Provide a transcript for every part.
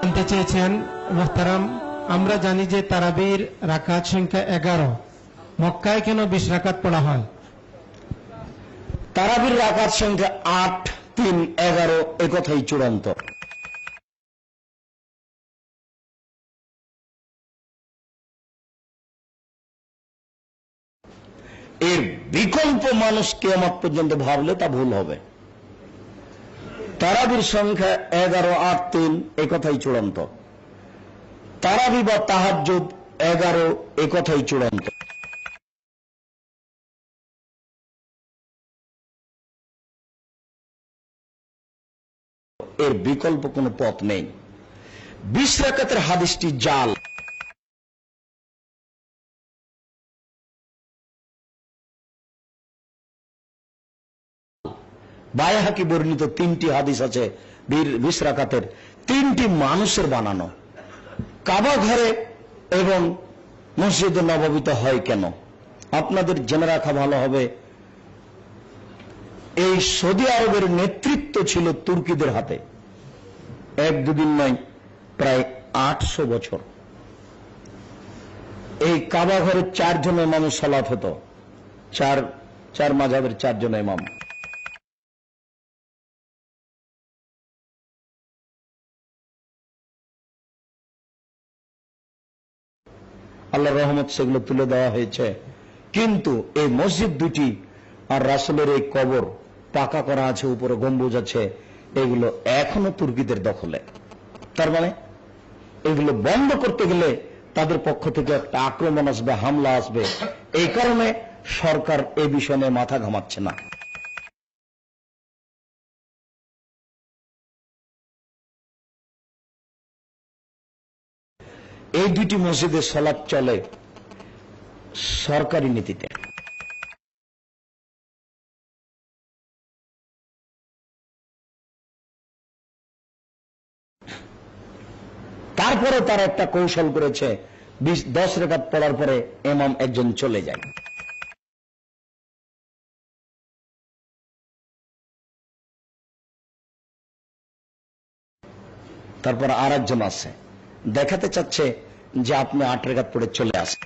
জানতে চেয়েছেন, মোহতারাম, আমরা জানি যে তারাবির রাকাত সংখ্যা এগারো। মক্কায় কেন বিশ রাকাত পড়া হয়? তারাবির রাকাত সংখ্যা আট, তিন, এগারো একথাই চূড়ান্ত। এর বিকল্প মানুষ কেয়ামত পর্যন্ত ভাবলে তা ভুল হবে। তারাবির সংখ্যা এগারো, আট, তিন একথাই চূড়ান্ত। তারাবি বা তাহাজ্জুদ এগারো একথাই চূড়ান্ত। এর বিকল্প কোনো পথ নেই। বিশ রাকাতের হাদিসটি জাল। বায়াহাকি বর্ণিত তিনটি হাদিস আছে বীর বিশরাকাতের। তিনটি মানুষের বানানো। কাবা ঘরে এবং মসজিদে নববিত হয় কেন? আপনাদের জেনে রাখা ভালো হবে, এই সৌদি আরবের নেতৃত্ব ছিল তুর্কিদের হাতে। এক দুদিন নয়, প্রায় আটশো বছর। এই কাবা ঘরে চারজন ইমামের সালাত হতো। চার চার মাঝাবের চারজন ইমাম আল্লাহ রহমত সেগুলো তুলে দেওয়া হয়েছে। কিন্তু এই মসজিদ দুটি আর রাসুলের এই কবর পাকা করা আছে, উপরে গম্বুজ আছে, এগুলো এখনও তুর্কিদের দখলে। তার মানে এগুলো বন্ধ করতে গেলে তাদের পক্ষ থেকে একটা আক্রমণ আসবে, হামলা আসবে। এই কারণে সরকার এ বিষয়ে মাথা ঘামাচ্ছে না। এই দুটি মসজিদে সলাপ চলে সরকারি নীতিতে। তারপরে তার একটা কৌশল করেছে, বিশ, দশ রেখাত পড়ার পরে এমাম একজন চলে যায়। তারপর আর একজন আছে। দেখাতে চাচ্ছে যে আপনি আট রেখাত পড়ে চলে আসেন।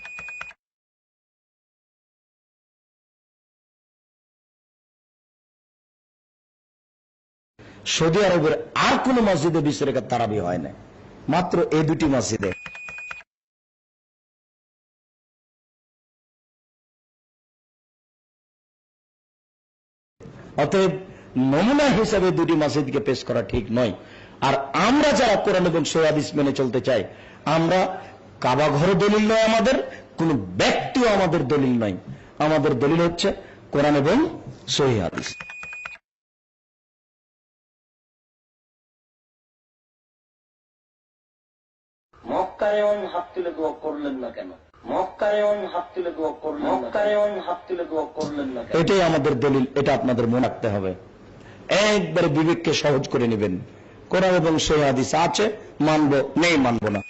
সৌদি আরবের আর কোন মসজিদে বিশ রেখাত তারাবি হয় না মাত্র এই দুটি মসজিদে। অতএব নমুনা হিসাবে দুটি মসজিদকে পেশ করা ঠিক নয়। আর আমরা যারা কোরআন এবং সৈয়াদিস মেনে চলতে চাই, আমরা কাবা ঘর দলিল নয় আমাদের কোন ব্যক্তিও আমাদের দলিল নয়। আমাদের দলিল হচ্ছে কোরআন এবং হাত তুলে দোয়া করলেন না কেন? মক্কারেয়ন হাত তুলে দোয়া করলেন মক্কারেয়ন হাত তুলে দোয়া করলেন না এটাই আমাদের দলিল এটা আপনাদের মনে রাখতে হবে। একবারে বিবেককে সহজ করে নেবেন। কোরআন এবং সহিহাদিস আছে মানবো নেই মানবো না।